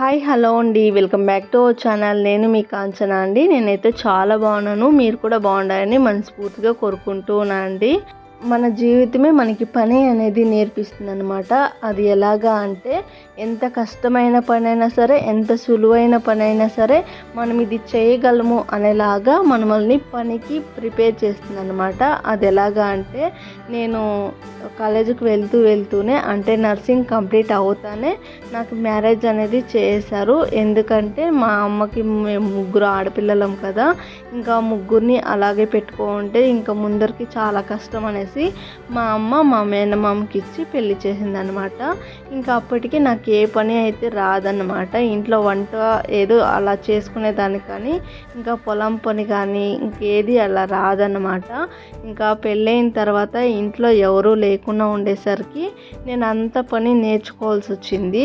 Hi hello అండి. Welcome back to our channel. నేను మీ కాంచన అండి. నేనైతే చాలా బాగున్నాను. మీరు కూడా బాగుండాలని మనస్ఫూర్తిగా కోరుకుంటూ ఉన్నా అండి. మన జీవితమే మనకి పని అనేది నేర్పిస్తుంది అనమాట అది ఎలాగా అంటే ఎంత కష్టమైన పనైనా సరే ఎంత సులువైన పనైనా సరే మనం ఇది చేయగలము అనేలాగా మనల్ని పనికి ప్రిపేర్ చేస్తుంది అనమాట అది ఎలాగా అంటే నేను కాలేజీకి వెళ్తూ వెళ్తూనే అంటే నర్సింగ్ కంప్లీట్ అవుతానే నాకు మ్యారేజ్ అనేది చేశారు. ఎందుకంటే మా అమ్మకి మేము ముగ్గురు ఆడపిల్లలం కదా ఇంకా ముగ్గురిని అలాగే పెట్టుకుంటే ఇంకా ముందరికి చాలా కష్టం అనేసి మా అమ్మ మా మేనమామకి ఇచ్చి పెళ్ళి చేసిందనమాట ఇంకా అప్పటికి నాకు ఏ పని అయితే రాదన్నమాట. ఇంట్లో వంట ఏదో అలా చేసుకునేదాన్ని కానీ ఇంకా పొలం పని కానీ ఇంకేది అలా రాదన్నమాట. ఇంకా పెళ్ళైన తర్వాత ఇంట్లో ఎవరూ లేకుండా ఉండేసరికి నేను అంత పని నేర్చుకోవాల్సి వచ్చింది.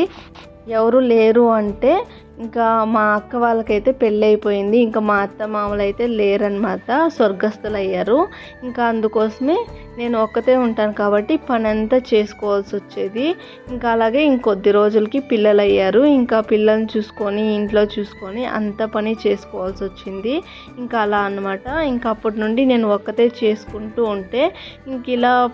ఎవరు లేరు అంటే ఇంకా మా అక్క వాళ్ళకైతే పెళ్ళి అయిపోయింది ఇంకా మా అత్త మామలు అయితే లేరనమాట స్వర్గస్థులు అయ్యారు ఇంకా అందుకోసమే నేను ఒక్కతే ఉంటాను కాబట్టి పని అంతా చేసుకోవాల్సి వచ్చేది. ఇంకా అలాగే ఇంకొద్ది రోజులకి పిల్లలు అయ్యారు ఇంకా పిల్లల్ని చూసుకొని ఇంట్లో చూసుకొని అంత పని చేసుకోవాల్సి వచ్చింది. ఇంకా అలా అనమాట ఇంకా అప్పటి నుండి నేను ఒక్కతే చేసుకుంటూ ఉంటే ఇంక ఇలా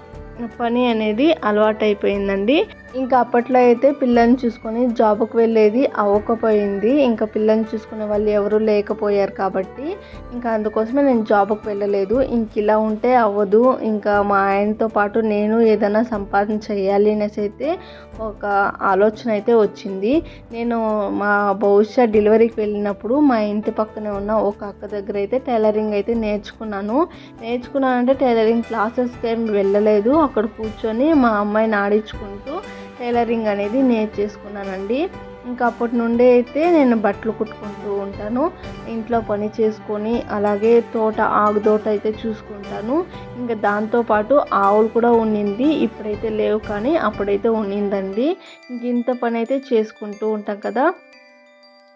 పని అనేది అలవాటైపోయిందండి. ఇంకా అప్పట్లో అయితే పిల్లల్ని చూసుకొని జాబ్కి వెళ్ళేది అవ్వకపోయింది. ఇంకా పిల్లల్ని చూసుకునే వాళ్ళు ఎవరు లేకపోయారు కాబట్టి ఇంకా అందుకోసమే నేను జాబ్కి వెళ్ళలేదు. ఇంక ఇలా ఉంటే అవ్వదు. ఇంకా మా ఆయనతో పాటు నేను ఏదైనా సంపాదన చేయాలి అనేసి అయితే ఒక ఆలోచన అయితే వచ్చింది. నేను మా బహుశా డెలివరీకి వెళ్ళినప్పుడు మా ఇంటి పక్కనే ఉన్న ఒక అక్క దగ్గర అయితే టైలరింగ్ అయితే నేర్చుకున్నాను. నేర్చుకున్నానంటే టైలరింగ్ క్లాసెస్కి ఏం వెళ్ళలేదు. అక్కడ కూర్చొని మా అమ్మాయిని ఆడించుకుంటూ టైలరింగ్ అనేది నేర్చేసుకున్నానండి ఇంకా అప్పటి నుండి అయితే నేను బట్టలు కుట్టుకుంటూ ఉంటాను. ఇంట్లో పని చేసుకొని అలాగే తోట ఆగు తోట అయితే చూసుకుంటాను. ఇంకా దాంతోపాటు ఆవులు కూడా ఉండింది ఇప్పుడైతే లేవు కానీ అప్పుడైతే ఉండిందండి ఇంక ఇంత పని అయితే చేసుకుంటూ ఉంటాం కదా.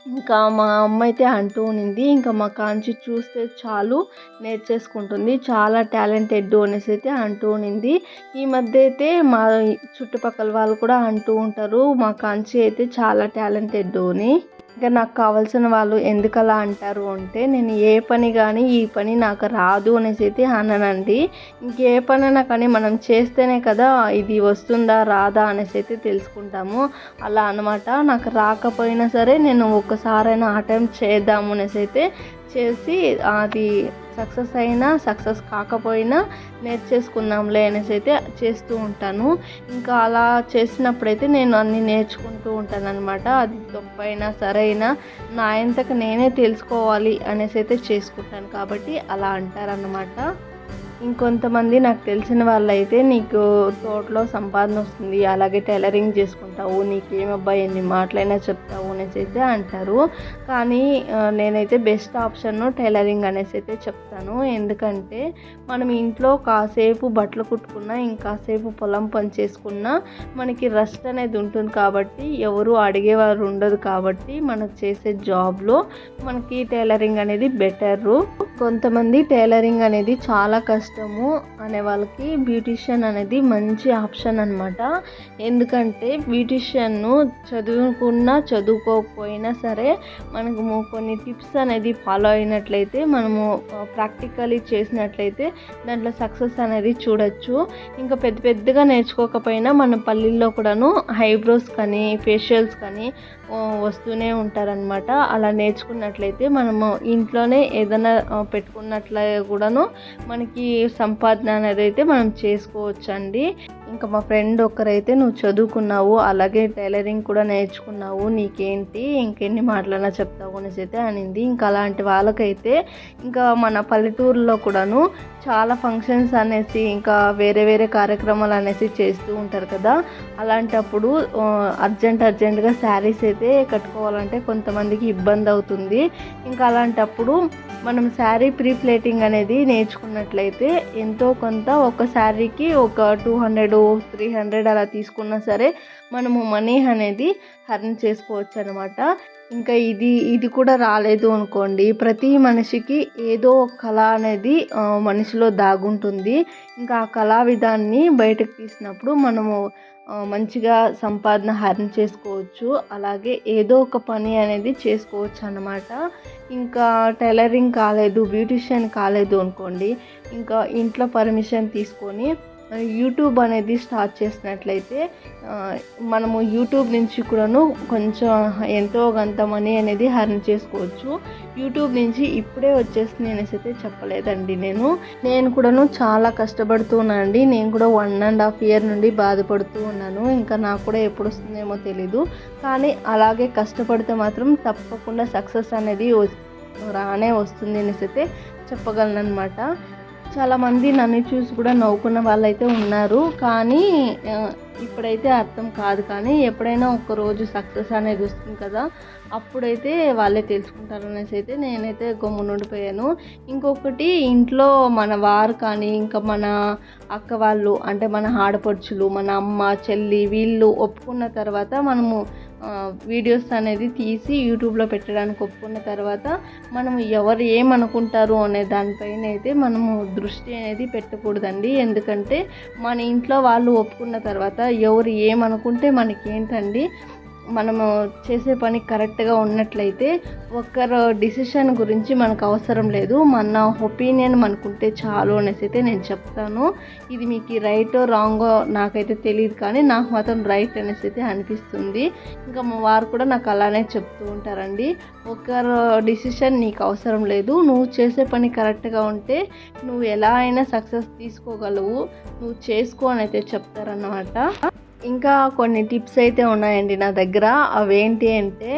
ఇంకా మా అమ్మ అయితే అంటూ ఉన్నింది ఇంకా మా కాంచి చూస్తే చాలు నేర్చేసుకుంటుంది చాలా టాలెంటెడ్ అనేసి అయితే అంటూ ఉన్నింది ఈ మధ్య అయితే మా చుట్టుపక్కల వాళ్ళు కూడా అంటూ ఉంటారు మా కాంచి అయితే చాలా టాలెంటెడ్ అని ఇంకా నాకు కావాల్సిన వాళ్ళు ఎందుకు అలా అంటారు అంటే నేను ఏ పని కానీ ఈ పని నాకు రాదు అనేసి అయితే అన్నానండి ఇంకే పనైనా కానీ మనం చేస్తేనే కదా ఇది వస్తుందా రాదా అనేసి అయితే తెలుసుకుంటాము. అలా అనమాట నాకు రాకపోయినా సరే నేను ఒక్కసారైనా అటెంప్ట్ చేద్దాము అనేసి అయితే చేసి అది సక్సెస్ అయినా సక్సెస్ కాకపోయినా నేర్చేసుకుందాంలే అనేసి అయితే చేస్తూ ఉంటాను. ఇంకా అలా చేసినప్పుడైతే నేను అన్ని నేర్చుకుంటూ ఉంటాను అనమాట అది తప్పైనా సరైనా నా ఎంతకు నేనే తెలుసుకోవాలి అనేసి అయితే చేసుకుంటాను. కాబట్టి అలా అంటారనమాట ఇంకొంతమంది నాకు తెలిసిన వాళ్ళైతే నీకు తోటలో సంపాదన వస్తుంది. అలాగే టైలరింగ్ చేసుకుంటావు. నీకేమబ్బాయి ఎన్ని మాటలైనా చెప్తావు. అనేసి అయితే అంటారు. కానీ నేనైతే బెస్ట్ ఆప్షన్ టైలరింగ్ అనేసి అయితే చెప్తాను. ఎందుకంటే మనం ఇంట్లో కాసేపు బట్టలు కుట్టుకున్నా ఇంకాసేపు పొలం పని చేసుకున్నా మనకి రెస్ట్ అనేది ఉంటుంది కాబట్టి ఎవరు అడిగేవారు ఉండదు కాబట్టి మనకు చేసే జాబ్లో మనకి టైలరింగ్ అనేది బెటరు. కొంతమంది టైలరింగ్ అనేది చాలా కష్టము అనే వాళ్ళకి బ్యూటిషియన్ అనేది మంచి ఆప్షన్ అనమాట ఎందుకంటే బ్యూటిషియన్ను చదువుకున్నా చదువుకోకపోయినా సరే మనకు కొన్ని టిప్స్ అనేది ఫాలో అయినట్లయితే మనము ప్రాక్టికలీ చేసినట్లయితే దాంట్లో సక్సెస్ అనేది చూడొచ్చు. ఇంకా పెద్ద పెద్దగా నేర్చుకోకపోయినా మన పల్లెల్లో కూడాను హైబ్రోస్ కానీ ఫేషియల్స్ కానీ వస్తూనే ఉంటారనమాట అలా నేర్చుకున్నట్లయితే మనము ఇంట్లోనే ఏదైనా పెట్టుకున్నట్లయితే కూడాను మనకి సంపాదన అనేది అయితే మనం చేసుకోవచ్చు అండి ఇంకా మా ఫ్రెండ్ ఒక్కరైతే నువ్వు చదువుకున్నావు అలాగే టైలరింగ్ కూడా నేర్చుకున్నావు నీకేంటి? ఇంకెన్ని మాటలన్నా చెప్తావు అనేసి అయితే అనింది. ఇంకా అలాంటి వాళ్ళకైతే ఇంకా మన పల్లెటూరులో కూడాను చాలా ఫంక్షన్స్ అనేసి ఇంకా వేరే వేరే కార్యక్రమాలు అనేసి చేస్తూ ఉంటారు కదా. అలాంటప్పుడు అర్జెంట్ అర్జెంటుగా శారీస్ అయితే కట్టుకోవాలంటే కొంతమందికి ఇబ్బంది అవుతుంది. ఇంకా అలాంటప్పుడు మనం శారీ ప్రీ ప్లేటింగ్ అనేది నేర్చుకున్నట్లయితే ఎంతో కొంత ఒక శారీకి ఒక టూ హండ్రెడ్ త్రీ హండ్రెడ్ అలా తీసుకున్నా సరే మనము మనీ అనేది హర్న్ చేసుకోవచ్చు అనమాట ఇంకా ఇది ఇది కూడా రాలేదు అనుకోండి. ప్రతి మనిషికి ఏదో ఒక కళ అనేది మనిషిలో దాగుంటుంది. ఇంకా ఆ కళా విధాన్ని బయటకు తీసినప్పుడు మనము మంచిగా సంపాదన హరణ చేసుకోవచ్చు. అలాగే ఏదో ఒక పని అనేది చేసుకోవచ్చు అన్నమాట. ఇంకా టైలరింగ్ కాలేదు బ్యూటిషియన్ కాలేదు అనుకోండి. ఇంకా ఇంట్లో పర్మిషన్ తీసుకొని యూట్యూబ్ అనేది స్టార్ట్ చేసినట్లయితే మనము యూట్యూబ్ నుంచి కూడాను కొంచెం ఎంతో కొంత మనీ అనేది హర్న్ చేసుకోవచ్చు. యూట్యూబ్ నుంచి ఇప్పుడే వచ్చేస్తుంది అనేసి అయితే చెప్పలేదండి నేను. నేను కూడాను చాలా కష్టపడుతూ అండి. నేను కూడా వన్ అండ్ హాఫ్ ఇయర్ నుండి బాధపడుతూ ఉన్నాను. ఇంకా నాకు కూడా ఎప్పుడు వస్తుందేమో తెలీదు. కానీ అలాగే కష్టపడితే మాత్రం తప్పకుండా సక్సెస్ అనేది రానే వస్తుంది అనేసి అయితే చెప్పగలను అనమాట చాలామంది నన్ను చూసి కూడా నవ్వుకున్న వాళ్ళైతే ఉన్నారు. కానీ ఇప్పుడైతే అర్థం కాదు. కానీ ఎప్పుడైనా ఒక్కరోజు సక్సెస్ అనేది వస్తుంది కదా అప్పుడైతే వాళ్ళే తెలుసుకుంటారు అనేసి అయితే నేనైతే గమ్మునుండిపోయాను ఇంకొకటి ఇంట్లో మన వారు కానీ ఇంకా మన అక్క వాళ్ళు అంటే మన ఆడపడుచులు మన అమ్మ చెల్లి వీళ్ళు ఒప్పుకున్న తర్వాత మనము వీడియోస్ అనేది తీసి యూట్యూబ్లో పెట్టడానికి ఒప్పుకున్న తర్వాత మనము ఎవరు ఏమనుకుంటారు అనే దానిపైన అయితే మనము దృష్టి అనేది పెట్టకూడదండి. ఎందుకంటే మన ఇంట్లో వాళ్ళు ఒప్పుకున్న తర్వాత ఎవరు ఏమనుకుంటే మనకేంటండి? మనము చేసే పని కరెక్ట్గా ఉన్నట్లయితే ఒకరు డిసిషన్ గురించి మనకు అవసరం లేదు. మన ఒపీనియన్ మనకుంటే చాలు అనేసి అయితే నేను చెప్తాను. ఇది మీకు రైటో రాంగో నాకైతే తెలియదు కానీ నాకు మాత్రం రైట్ అనేసి అయితే అనిపిస్తుంది. ఇంకా మా వారు కూడా నాకు అలానే చెప్తూ ఉంటారండి. ఒకరు డిసిషన్ నీకు అవసరం లేదు. నువ్వు చేసే పని కరెక్ట్గా ఉంటే నువ్వు ఎలా అయినా సక్సెస్ తీసుకోగలవు. నువ్వు చేసుకో అని అయితే చెప్తారన్నమాట. ఇంకా కొన్ని టిప్స్ అయితే ఉన్నాయండి నా దగ్గర. అవేంటి అంటే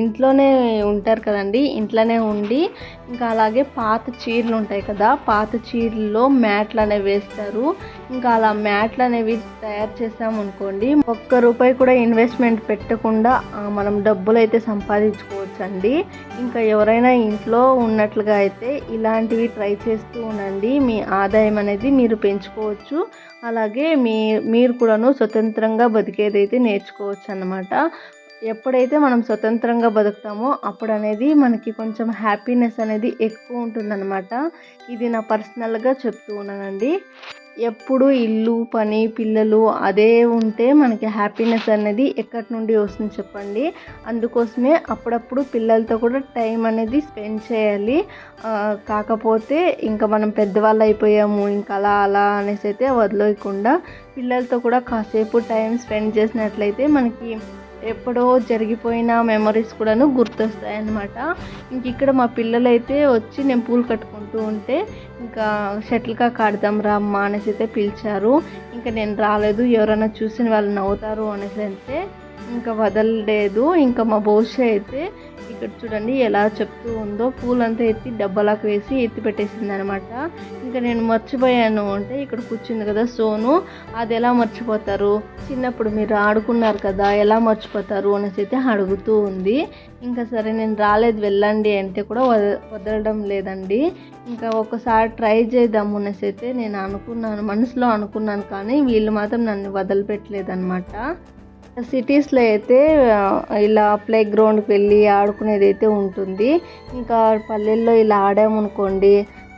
ఇంట్లోనే ఉంటారు కదండి ఇంట్లోనే ఉండి ఇంకా అలాగే పాత చీరలు ఉంటాయి కదా పాత చీరల్లో మ్యాట్లు అనేవి వేస్తారు. ఇంకా అలా మ్యాట్లు అనేవి తయారు చేసామనుకోండి ఒక్క రూపాయి కూడా ఇన్వెస్ట్మెంట్ పెట్టకుండా మనం డబ్బులు అయితే సంపాదించుకోవచ్చు అండి ఇంకా ఎవరైనా ఇంట్లో ఉన్నట్లుగా అయితే ఇలాంటివి ట్రై చేస్తూ ఉండండి. మీ ఆదాయం అనేది మీరు పెంచుకోవచ్చు. అలాగే మీ మీరు కూడాను స్వతంత్ర స్వతంత్రంగా బతికేదైతే నేర్చుకోవచ్చు అనమాట ఎప్పుడైతే మనం స్వతంత్రంగా బతుకుతామో అప్పుడు అనేది మనకి కొంచెం హ్యాపీనెస్ అనేది ఎక్కువ ఉంటుందన్నమాట. ఇది నా పర్సనల్గా చెప్తూ ఉన్నానండి. ఎప్పుడు ఇల్లు పని పిల్లలు అదే ఉంటే మనకి హ్యాపీనెస్ అనేది ఎక్కడి నుండి వస్తుంది చెప్పండి. అందుకోసమే అప్పుడప్పుడు పిల్లలతో కూడా టైం అనేది స్పెండ్ చేయాలి. కాకపోతే ఇంకా మనం పెద్దవాళ్ళు అయిపోయాము ఇంకా అలా అలా అనేసి అయితే వదిలేయకుండా పిల్లలతో కూడా కాసేపు టైం స్పెండ్ చేసినట్లయితే మనకి ఎప్పుడో జరిగిపోయిన మెమరీస్ కూడాను గుర్తొస్తాయి అన్నమాట ఇంక ఇక్కడ మా పిల్లలైతే వచ్చి నేను పూలు కట్టుకుంటూ ఉంటే ఇంకా షటిల్ కాక్ ఆడదాం రా అమ్మ అనేసి అయితే పిలిచారు. ఇంకా నేను రాలేదు ఎవరైనా చూసిన వాళ్ళు నవ్వుతారు అనేసి అంటే ఇంకా వదలలేదు. ఇంకా మా భవిష్య అయితే ఇక్కడ చూడండి ఎలా చెప్తూ ఉందో. పూలంతా ఎత్తి డబ్బాలకు వేసి ఎత్తి పెట్టేసింది అనమాట ఇంకా నేను మర్చిపోయాను అంటే ఇక్కడ కూర్చుంది కదా సోను. అది ఎలా మర్చిపోతారు? చిన్నప్పుడు మీరు ఆడుకున్నారు కదా ఎలా మర్చిపోతారు అనేసి అయితే అడుగుతూ ఉంది. ఇంకా సరే నేను రాలేదు వెళ్ళండి అంటే కూడా వద వదలడం లేదండి. ఇంకా ఒకసారి ట్రై చేద్దాము అనేసి అయితే నేను అనుకున్నాను మనసులో అనుకున్నాను కానీ వీళ్ళు మాత్రం నన్ను వదిలిపెట్టలేదు అనమాట సిటీస్లో అయితే ఇలా ప్లే గ్రౌండ్కి వెళ్ళి ఆడుకునేది అయితే ఉంటుంది. ఇంకా పల్లెల్లో ఇలా ఆడామనుకోండి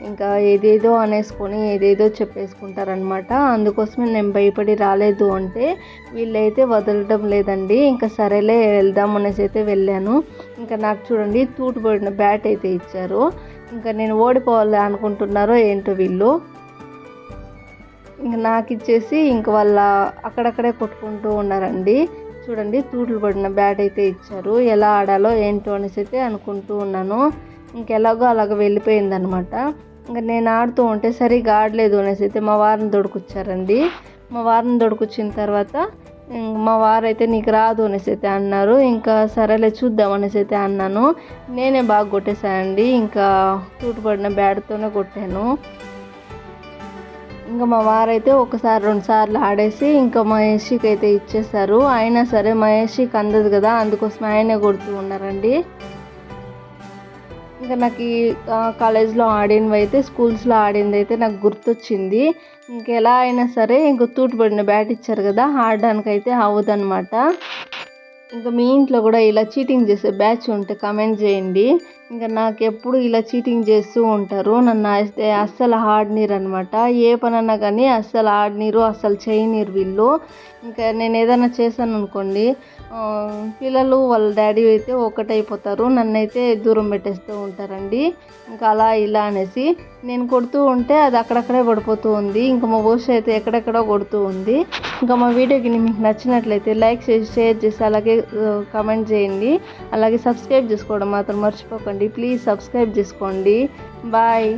ఇంకా ఏదేదో అనేసుకొని ఏదేదో చెప్పేసుకుంటారనమాట అందుకోసమే నేను భయపడి రాలేదు అంటే వీళ్ళైతే వదలడం లేదండి. ఇంకా సరేలే వెళ్దాం అనేసి అయితే వెళ్ళాను. ఇంకా నాకు చూడండి తూటుపడిన బ్యాట్ అయితే ఇచ్చారు. ఇంకా నేను ఓడిపోవాలి అనుకుంటున్నారో ఏంటో వీళ్ళు. ఇంక నాకు ఇచ్చేసి ఇంక వాళ్ళ అక్కడక్కడే కొట్టుకుంటూ ఉన్నారండి. చూడండి తూట్లు పడిన బ్యాట్ అయితే ఇచ్చారు. ఎలా ఆడాలో ఏంటో అనేసి అయితే అనుకుంటూ ఉన్నాను. ఇంకెలాగో అలాగ వెళ్ళిపోయింది అనమాట ఇంకా నేను ఆడుతూ ఉంటే సరిగా ఆడలేదు అనేసి అయితే మా వారిని దొడుకొచ్చారండి. మా వారిని దొడుకొచ్చిన తర్వాత ఇంక మా వారైతే నీకు రాదు అనేసి అయితే అన్నారు. ఇంకా సరేలే చూద్దాం అనేసి అయితే అన్నాను. నేనే బాగా కొట్టేశానండి. ఇంకా తూటుపడిన బ్యాట్తోనే కొట్టాను. ఇంకా మా వారైతే ఒకసారి రెండు సార్లు ఆడేసి ఇంకా మహేష్కి అయితే ఇచ్చేసారు. అయినా సరే మహేష్కి అందదు కదా అందుకోసం ఆయనే కొడుతూ ఉన్నారండి. ఇంకా నాకు ఈ కాలేజ్లో ఆడినవి అయితే స్కూల్స్లో ఆడింది అయితే నాకు గుర్తొచ్చింది. ఇంకెలా అయినా సరే ఇంక తూటిపడిన బ్యాట్ ఇచ్చారు కదా ఆడడానికి అయితే అవ్వదన్నమాట. ఇంకా మీ ఇంట్లో కూడా ఇలా చీటింగ్ చేసే బ్యాచ్ ఉంటే కమెంట్ చేయండి. ఇంకా నాకు ఎప్పుడు ఇలా చీటింగ్ చేస్తూ ఉంటారు. నన్ను అయితే అస్సలు ఆడనీరు అనమాట ఏ పనన్నా కానీ అస్సలు ఆడనీరు అస్సలు చేయనీరు వీళ్ళు. ఇంకా నేను ఏదైనా చేశాను అనుకోండి పిల్లలు వాళ్ళ డాడీ అయితే ఒక్కటైపోతారు నన్ను అయితే దూరం పెట్టేస్తూ ఉంటారండి. ఇంకా అలా ఇలా అనేసి నేను కొడుతూ ఉంటే అది అక్కడక్కడే పడిపోతూ ఉంది. ఇంకా మా బోస్ అయితే ఎక్కడెక్కడో కొడుతూ ఉంది. ఇంకా మా వీడియోకి మీకు నచ్చినట్లయితే లైక్ చేసి షేర్ చేసి అలాగే కమెంట్ చేయండి. అలాగే సబ్స్క్రైబ్ చేసుకోవడం మాత్రం మర్చిపోకండి. ప్లీజ్ సబ్స్క్రైబ్ చేసుకోండి. బాయ్.